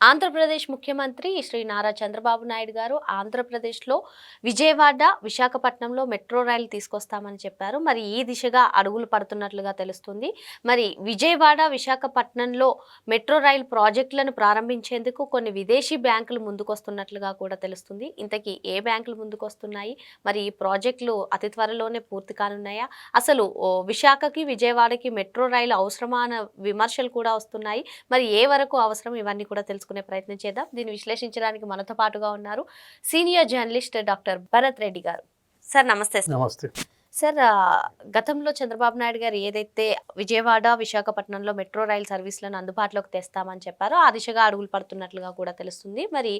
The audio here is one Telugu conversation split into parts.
Andhra Pradesh ముఖ్యమంత్రి శ్రీ నారా చంద్రబాబు నాయుడు గారు ఆంధ్రప్రదేశ్లో విజయవాడ విశాఖపట్నంలో మెట్రో రైలు తీసుకొస్తామని చెప్పారు. మరి ఈ దిశగా అడుగులు పడుతున్నట్లుగా తెలుస్తుంది. మరి విజయవాడ విశాఖపట్నంలో మెట్రో రైలు ప్రాజెక్టులను ప్రారంభించేందుకు కొన్ని విదేశీ బ్యాంకులు ముందుకొస్తున్నట్లుగా కూడా తెలుస్తుంది. ఇంతకీ ఏ బ్యాంకులు ముందుకొస్తున్నాయి? మరి ఈ ప్రాజెక్టులు అతి త్వరలోనే పూర్తి కానున్నాయా? అసలు ఓ, విశాఖకి విజయవాడకి మెట్రో రైలు అవసరమా అన్న విమర్శలు కూడా వస్తున్నాయి. మరి ఏ వరకు అవసరం? ఇవన్నీ కూడా తెలుసుకునే ప్రయత్నం చేద్దాం. దీన్ని విశ్లేషించడానికి మనతో పాటుగా ఉన్నారు senior journalist doctor Bharat Reddy garu. Sir నమస్తే సార్. నమస్తే. సార్ గతంలో చంద్రబాబు నాయుడు గారు ఏదైతే విజయవాడ విశాఖపట్నంలో మెట్రో రైల్ సర్వీసులను అందుబాటులోకి తెస్తామని చెప్పారో ఆ దిశగా అడుగులు పడుతున్నట్లుగా కూడా తెలుస్తుంది. మరి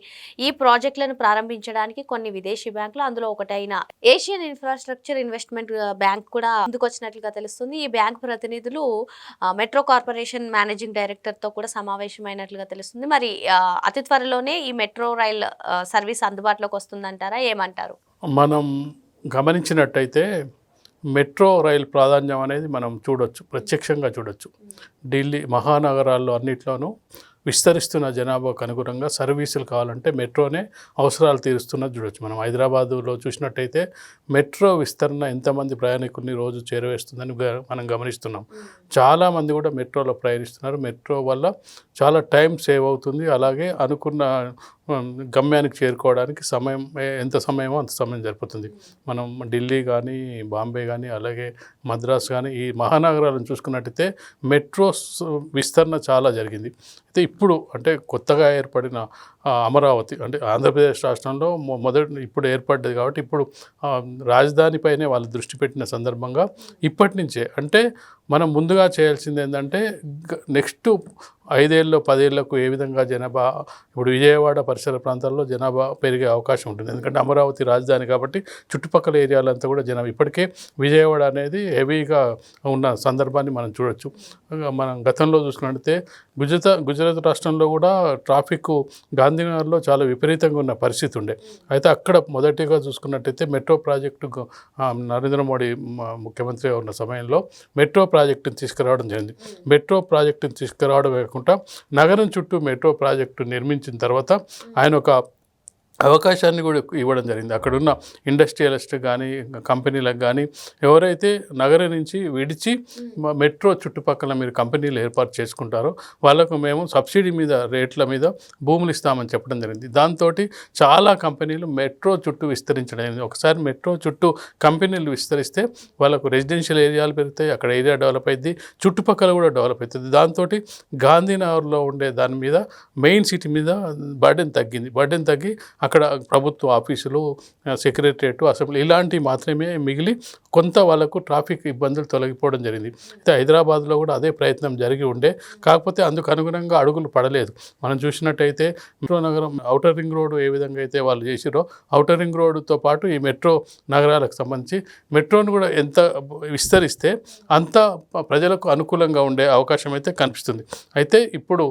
ఈ ప్రాజెక్టులను ప్రారంభించడానికి కొన్ని విదేశీ బ్యాంకులు అందులో ఒకటైన ఏషియన్ ఇన్ఫ్రాస్ట్రక్చర్ ఇన్వెస్ట్మెంట్ బ్యాంక్ కూడా ముందుకొచ్చినట్లుగా తెలుస్తుంది. ఈ బ్యాంక్ ప్రతినిధులు మెట్రో కార్పొరేషన్ మేనేజింగ్ డైరెక్టర్తో కూడా సమావేశమైనట్లుగా తెలుస్తుంది. మరి అతి త్వరలోనే ఈ మెట్రో రైల్ సర్వీస్ అందుబాటులోకి వస్తుందంటారా? ఏమంటారు? మనం గమనించినట్టయితే మెట్రో రైల్ ప్రాధాన్యం అనేది మనం చూడొచ్చు ప్రత్యక్షంగా చూడొచ్చు. ఢిల్లీ మహానగరాల్లో అన్నిట్లోనూ విస్తరిస్తున్న జనాభాకు అనుగుణంగా సర్వీసులు కావాలంటే మెట్రోనే అవసరాలు తీరుస్తున్నది చూడొచ్చు. మనం హైదరాబాదులో చూసినట్టయితే మెట్రో విస్తరణ ఎంతమంది ప్రయాణికుల్ని రోజు చేరవేస్తుందని మనం గమనిస్తున్నాం. చాలామంది కూడా మెట్రోలో ప్రయాణిస్తున్నారు. మెట్రో వల్ల చాలా టైం సేవ్ అవుతుంది. అలాగే అనుకున్న గమ్యానికి చేరుకోవడానికి సమయం ఎంత సమయమో అంత సమయం సరిపోతుంది. మనం ఢిల్లీ కానీ బాంబే కానీ అలాగే మద్రాస్ కానీ ఈ మహానగరాలను చూసుకున్నట్టయితే మెట్రో విస్తరణ చాలా జరిగింది. అయితే ఇప్పుడు అంటే కొత్తగా ఏర్పడిన అమరావతి అంటే ఆంధ్రప్రదేశ్ రాష్ట్రంలో మొదటి ఇప్పుడు ఏర్పడ్డది కాబట్టి ఇప్పుడు రాజధానిపైనే వాళ్ళు దృష్టి పెట్టిన సందర్భంగా ఇప్పటి నుంచే అంటే మనం ముందుగా చేయాల్సింది ఏంటంటే నెక్స్ట్ ఐదేళ్ళు పదేళ్ళకు ఏ విధంగా జనాభా ఇప్పుడు విజయవాడ పరిసర ప్రాంతాల్లో జనాభా పెరిగే అవకాశం ఉంటుంది. ఎందుకంటే అమరావతి రాజధాని కాబట్టి చుట్టుపక్కల ఏరియాలంతా కూడా జనాభా ఇప్పటికే విజయవాడ అనేది హెవీగా ఉన్న సందర్భాన్ని మనం చూడొచ్చు. మనం గతంలో చూసుకున్నట్లయితే గుజరాత్ గుజరాత్ రాష్ట్రంలో కూడా ట్రాఫిక్ గాంధీనగర్లో చాలా విపరీతంగా ఉన్న పరిస్థితి ఉండే. అయితే అక్కడ మొదటిగా చూసుకున్నట్టయితే మెట్రో ప్రాజెక్టు నరేంద్ర మోడీ ముఖ్యమంత్రిగా ఉన్న సమయంలో మెట్రో ప్రాజెక్టును తీసుకురావడం జరిగింది. మెట్రో ప్రాజెక్టును తీసుకురావడం కాకుండా నగరం చుట్టూ మెట్రో ప్రాజెక్టు నిర్మించిన తర్వాత ఆయన ఒక అవకాశాన్ని కూడా ఇవ్వడం జరిగింది. అక్కడున్న ఇండస్ట్రియలిస్ట్ కానీ కంపెనీలకు కానీ ఎవరైతే నగరం నుంచి విడిచి మెట్రో చుట్టుపక్కల మీరు కంపెనీలు ఏర్పాటు చేసుకుంటారో వాళ్ళకు మేము సబ్సిడీ మీద రేట్ల మీద భూములు ఇస్తామని చెప్పడం జరిగింది. దాంతో చాలా కంపెనీలు మెట్రో చుట్టూ విస్తరించడం జరిగింది. ఒకసారి మెట్రో చుట్టూ కంపెనీలు విస్తరిస్తే వాళ్ళకు రెసిడెన్షియల్ ఏరియాలు పెరుగుతాయి అక్కడ ఏరియా డెవలప్ అయింది చుట్టుపక్కల కూడా డెవలప్ అవుతుంది దాంతో గాంధీనగర్లో ఉండే దాని మీద మెయిన్ సిటీ మీద బర్డెన్ తగ్గింది. బర్డెన్ తగ్గి అక్కడ ప్రభుత్వ ఆఫీసులు సెక్రటరియట్ అసెంబ్లీ ఇలాంటివి మాత్రమే మిగిలి కొంత వాళ్ళకు ట్రాఫిక్ ఇబ్బందులు తొలగిపోవడం జరిగింది. అయితే హైదరాబాద్లో కూడా అదే ప్రయత్నం జరిగి ఉండే. కాకపోతే అందుకు అనుగుణంగా అడుగులు పడలేదు. మనం చూసినట్టయితే మెట్రో నగరం ఔటర్ రింగ్ రోడ్ ఏ విధంగా అయితే వాళ్ళు చేసిరో ఔటర్ రింగ్ రోడ్డుతో పాటు ఈ మెట్రో నగరాలకు సంబంధించి మెట్రోను కూడా ఎంత విస్తరిస్తే అంత ప్రజలకు అనుకూలంగా ఉండే అవకాశం అయితే కనిపిస్తుంది. అయితే ఇప్పుడు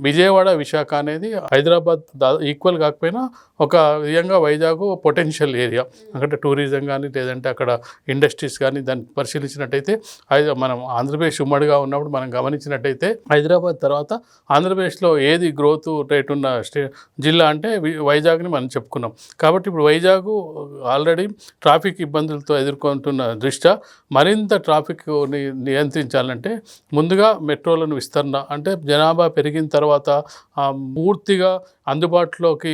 విజయవాడ విశాఖ అనేది హైదరాబాద్ దా ఈక్వల్ కాకపోయినా ఒక విధంగా వైజాగ్ పొటెన్షియల్ ఏరియా అంటే టూరిజం కానీ లేదంటే అక్కడ ఇండస్ట్రీస్ కానీ దాన్ని పరిశీలించినట్టయితే మనం ఆంధ్రప్రదేశ్ ఉమ్మడిగా ఉన్నప్పుడు మనం గమనించినట్టయితే హైదరాబాద్ తర్వాత ఆంధ్రప్రదేశ్లో ఏది గ్రోత్ రేట్ ఉన్న స్టే జిల్లా అంటే వైజాగ్ని మనం చెప్పుకున్నాం. కాబట్టి ఇప్పుడు వైజాగ్ ఆల్రెడీ ట్రాఫిక్ ఇబ్బందులతో ఎదుర్కొంటున్న దృష్ట్యా మరింత ట్రాఫిక్ని నియంత్రించాలంటే ముందుగా మెట్రోలను విస్తరణ అంటే జనాభా పెరిగిన తర్వాత పూర్తిగా అందుబాటులోకి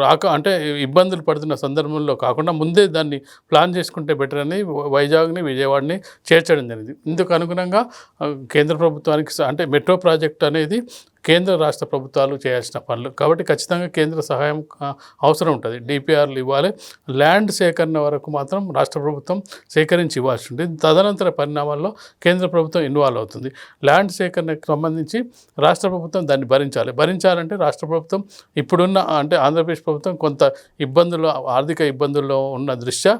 రాక అంటే ఇబ్బందులు పడుతున్న సందర్భంలో కాకుండా ముందే దాన్ని ప్లాన్ చేసుకుంటే బెటర్ అని వైజాగ్ని విజయవాడని చేర్చడం జరిగింది. ఇందుకు అనుగుణంగా కేంద్ర ప్రభుత్వానికి అంటే మెట్రో ప్రాజెక్ట్ అనేది కేంద్ర రాష్ట్ర ప్రభుత్వాలు చేయాల్సిన పనులు. కాబట్టి ఖచ్చితంగా కేంద్ర సహాయం అవసరం ఉంటుంది. డిపిఆర్లు ఇవ్వాలి. ల్యాండ్ సేకరణ వరకు మాత్రం రాష్ట్ర ప్రభుత్వం సేకరించి ఇవ్వాల్సి ఉంటుంది తదనంతర పరిణామాల్లో కేంద్ర ప్రభుత్వం ఇన్వాల్వ్ అవుతుంది. ల్యాండ్ సేకరణకు సంబంధించి రాష్ట్ర ప్రభుత్వం దాన్ని భరించాలి. భరించాలంటే రాష్ట్ర ప్రభుత్వం ఇప్పుడున్న అంటే ఆంధ్రప్రదేశ్ ప్రభుత్వం కొంత ఇబ్బందులు ఆర్థిక ఇబ్బందుల్లో ఉన్న దృష్ట్యా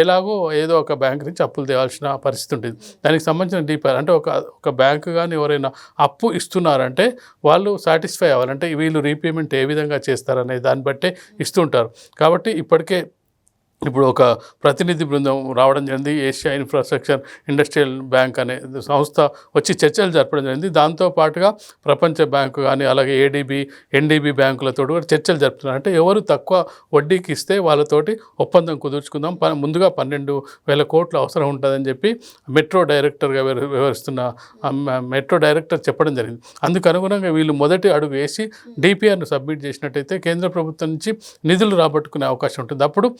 ఎలాగో ఏదో ఒక బ్యాంక్ నుంచి అప్పులు తేవాల్సిన పరిస్థితి ఉంటుంది. దానికి సంబంధించిన డిపిఆర్ అంటే ఒక ఒక బ్యాంకు కానీ ఎవరైనా అప్పు ఇస్తున్నారంటే వాళ్ళు సాటిస్ఫై అవ్వాలంటే వీళ్ళు రీపేమెంట్ ఏ విధంగా చేస్తారనే దాన్ని బట్టే ఇస్తుంటారు. కాబట్టి ఇప్పటికే ఇప్పుడు ఒక ప్రతినిధి బృందం రావడం జరిగింది ఏషియా ఇన్ఫ్రాస్ట్రక్చర్ ఇండస్ట్రియల్ బ్యాంక్ అనే సంస్థ వచ్చి చర్చలు జరపడం జరిగింది. దాంతో పాటుగా ప్రపంచ బ్యాంకు కానీ అలాగే ఏడీబీ ఎన్డీబీ బ్యాంకులతో కూడా చర్చలు జరుపుతున్నారు. అంటే ఎవరు తక్కువ వడ్డీకి ఇస్తే వాళ్ళతోటి ఒప్పందం కుదుర్చుకుందాం. ప- ముందుగా పన్నెండు వేల కోట్లు అవసరం ఉంటుందని చెప్పి మెట్రో డైరెక్టర్గా వివరిస్తున్న వ్యవహరిస్తున్న మెట్రో డైరెక్టర్ చెప్పడం జరిగింది. అందుకు అనుగుణంగా వీళ్ళు మొదటి అడుగు వేసి డిపిఆర్ను సబ్మిట్ చేసినట్టయితే కేంద్ర ప్రభుత్వం నుంచి నిధులు రాబట్టుకునే అవకాశం ఉంటుంది. అప్పుడు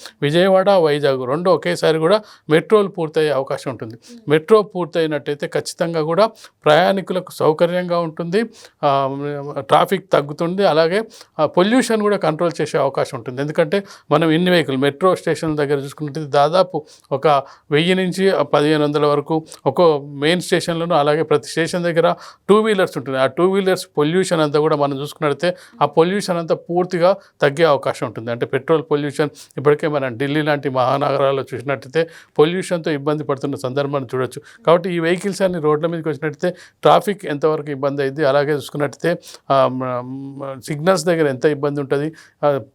విజయవాడ వైజాగ్ రెండు ఒకేసారి కూడా మెట్రోలు పూర్తయ్యే అవకాశం ఉంటుంది. మెట్రో పూర్తయినట్టయితే ఖచ్చితంగా కూడా ప్రయాణికులకు సౌకర్యంగా ఉంటుంది. ట్రాఫిక్ తగ్గుతుంది. అలాగే పొల్యూషన్ కూడా కంట్రోల్ చేసే అవకాశం ఉంటుంది. ఎందుకంటే మనం ఇన్ని వెహికల్ మెట్రో స్టేషన్ దగ్గర చూసుకుంటే దాదాపు ఒక వెయ్యి నుంచి పదిహేను వందల వరకు ఒక మెయిన్ స్టేషన్లోనూ అలాగే ప్రతి స్టేషన్ దగ్గర టూ వీలర్స్ ఉంటుంది. ఆ టూ వీలర్స్ పొల్యూషన్ అంతా కూడా మనం చూసుకున్నట్లయితే ఆ పొల్యూషన్ అంతా పూర్తిగా తగ్గే అవకాశం ఉంటుంది. అంటే పెట్రోల్ పొల్యూషన్ ఇప్పటికే మనం ఢిల్లీ లాంటి మహానగరాల్లో చూసినట్టయితే పొల్యూషన్తో ఇబ్బంది పడుతున్న సందర్భాన్ని చూడొచ్చు. కాబట్టి ఈ వెహికల్స్ అన్ని రోడ్ల మీదకి వచ్చినట్టయితే ట్రాఫిక్ ఎంతవరకు ఇబ్బంది అయింది అలాగే చూసుకున్నట్టయితే సిగ్నల్స్ దగ్గర ఎంత ఇబ్బంది ఉంటుంది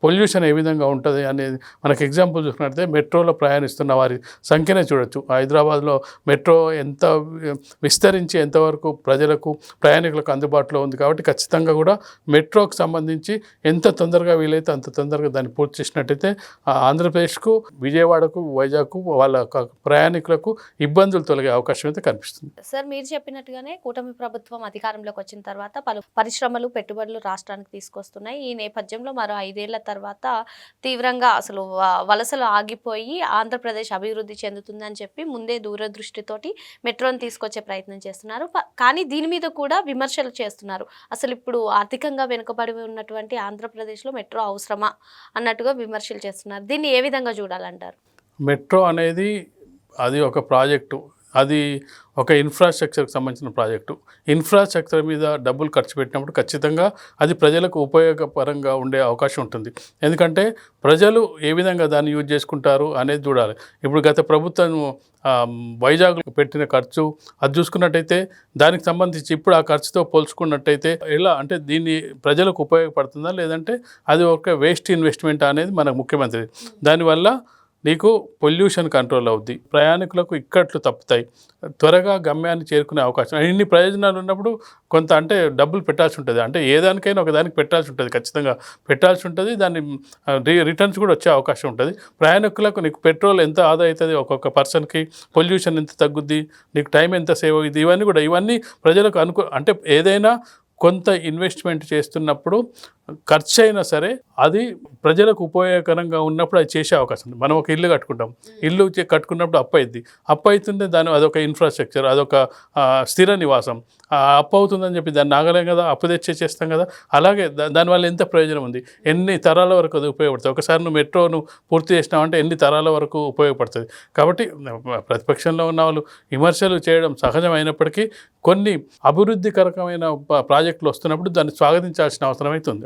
పొల్యూషన్ ఏ విధంగా ఉంటుంది అనేది మనకు ఎగ్జాంపుల్ చూసుకున్నట్టయితే మెట్రోలో ప్రయాణిస్తున్న వారి సంఖ్యనే చూడొచ్చు. హైదరాబాద్లో మెట్రో ఎంత విస్తరించి ఎంతవరకు ప్రజలకు ప్రయాణికులకు అందుబాటులో ఉంది కాబట్టి ఖచ్చితంగా కూడా మెట్రోకి సంబంధించి ఎంత తొందరగా వీలైతే అంత తొందరగా దాన్ని పూర్తి చేసినట్టయితే ఆంధ్రప్రదేశ్కు విజయవాడకు వైజాగ్కు వాళ్ళ ప్రయాణికులకు ఇబ్బందులు తొలగే అవకాశం అయితే కనిపిస్తుంది. సార్ మీరు చెప్పినట్టుగానే కూటమి ప్రభుత్వం అధికారంలోకి వచ్చిన తర్వాత పలు పరిశ్రమలు పెట్టుబడులు రాష్ట్రానికి తీసుకొస్తున్నాయి. ఈ నేపథ్యంలో మరో ఐదేళ్ళ తర్వాత తీవ్రంగా అసలు వలసలు ఆగిపోయి ఆంధ్రప్రదేశ్ అభివృద్ధి చెందుతుందని చెప్పి ముందే దూరదృష్టితోటి మెట్రోని తీసుకొచ్చే ప్రయత్నం చేస్తున్నారు. కానీ దీని మీద కూడా విమర్శలు చేస్తున్నారు. అసలు ఇప్పుడు ఆర్థికంగా వెనుకబడి ఉన్నటువంటి ఆంధ్రప్రదేశ్లో మెట్రో అవసరమా అన్నట్టుగా విమర్శలు చేస్తున్నారు. దీన్ని ఏ విధంగా చూడాలంటారు? మెట్రో అనేది అది ఒక ప్రాజెక్టు. అది ఒక ఇన్ఫ్రాస్ట్రక్చర్కి సంబంధించిన ప్రాజెక్టు. ఇన్ఫ్రాస్ట్రక్చర్ మీద డబ్బులు ఖర్చు పెట్టినప్పుడు ఖచ్చితంగా అది ప్రజలకు ఉపయోగపరంగా ఉండే అవకాశం ఉంటుంది. ఎందుకంటే ప్రజలు ఏ విధంగా దాన్ని యూజ్ చేసుకుంటారు అనేది చూడాలి. ఇప్పుడు గత ప్రభుత్వం వైజాగ్ పెట్టిన ఖర్చు అది చూసుకున్నట్టయితే దానికి సంబంధించి ఇప్పుడు ఆ ఖర్చుతో పోల్చుకున్నట్టయితే ఎలా అంటే దీన్ని ప్రజలకు ఉపయోగపడుతుందా? లేదంటే అది ఒక వేస్ట్ ఇన్వెస్ట్మెంట్ అనేది మనకు ముఖ్యమంత్రి. దానివల్ల నీకు పొల్యూషన్ కంట్రోల్ అవుద్ది. ప్రయాణికులకు ఇక్కట్లు తప్పుతాయి. త్వరగా గమ్యాన్ని చేరుకునే అవకాశం. ఇన్ని ప్రయోజనాలు ఉన్నప్పుడు కొంత అంటే డబ్బులు పెట్టాల్సి ఉంటుంది. అంటే ఏ దానికైనా ఒక దానికి పెట్టాల్సి ఉంటుంది ఖచ్చితంగా. పెట్టాల్సి ఉంటుంది. దాన్ని రిటర్న్స్ కూడా వచ్చే అవకాశం ఉంటుంది. ప్రయాణికులకు నీకు పెట్రోల్ ఎంత ఆదా అవుతుంది ఒక్కొక్క పర్సన్కి? పొల్యూషన్ ఎంత తగ్గుద్ది? నీకు టైం ఎంత సేవ్ అవుతుంది ఇవన్నీ కూడా ఇవన్నీ ప్రజలకు అనుకూ అంటే ఏదైనా కొంత ఇన్వెస్ట్మెంట్ చేస్తున్నప్పుడు ఖర్చు అయినా సరే అది ప్రజలకు ఉపయోగకరంగా ఉన్నప్పుడు అది చేసే అవకాశం ఉంది. మనం ఒక ఇల్లు కట్టుకుంటాం. ఇల్లు కట్టుకున్నప్పుడు అప్పు అయింది అప్పు అవుతుంటే దాని అదొక ఇన్ఫ్రాస్ట్రక్చర్ అదొక స్థిర నివాసం. ఆ అప్పు అవుతుందని చెప్పి దాన్ని ఆగలేం కదా అప్పు తెచ్చే చేస్తాం కదా. అలాగే దా- దానివల్ల ఎంత ప్రయోజనం ఉంది? ఎన్ని తరాల వరకు అది ఉపయోగపడుతుంది? ఒకసారి నువ్వు మెట్రోను పూర్తి చేసినావంటే ఎన్ని తరాల వరకు ఉపయోగపడుతుంది? కాబట్టి ప్రతిపక్షంలో ఉన్న వాళ్ళు విమర్శలు చేయడం సహజమైనప్పటికీ కొన్ని అభివృద్ధికరకమైన ప్రాజెక్టులు వస్తున్నప్పుడు దాన్ని స్వాగతించాల్సిన అవసరం అయితే ఉంది.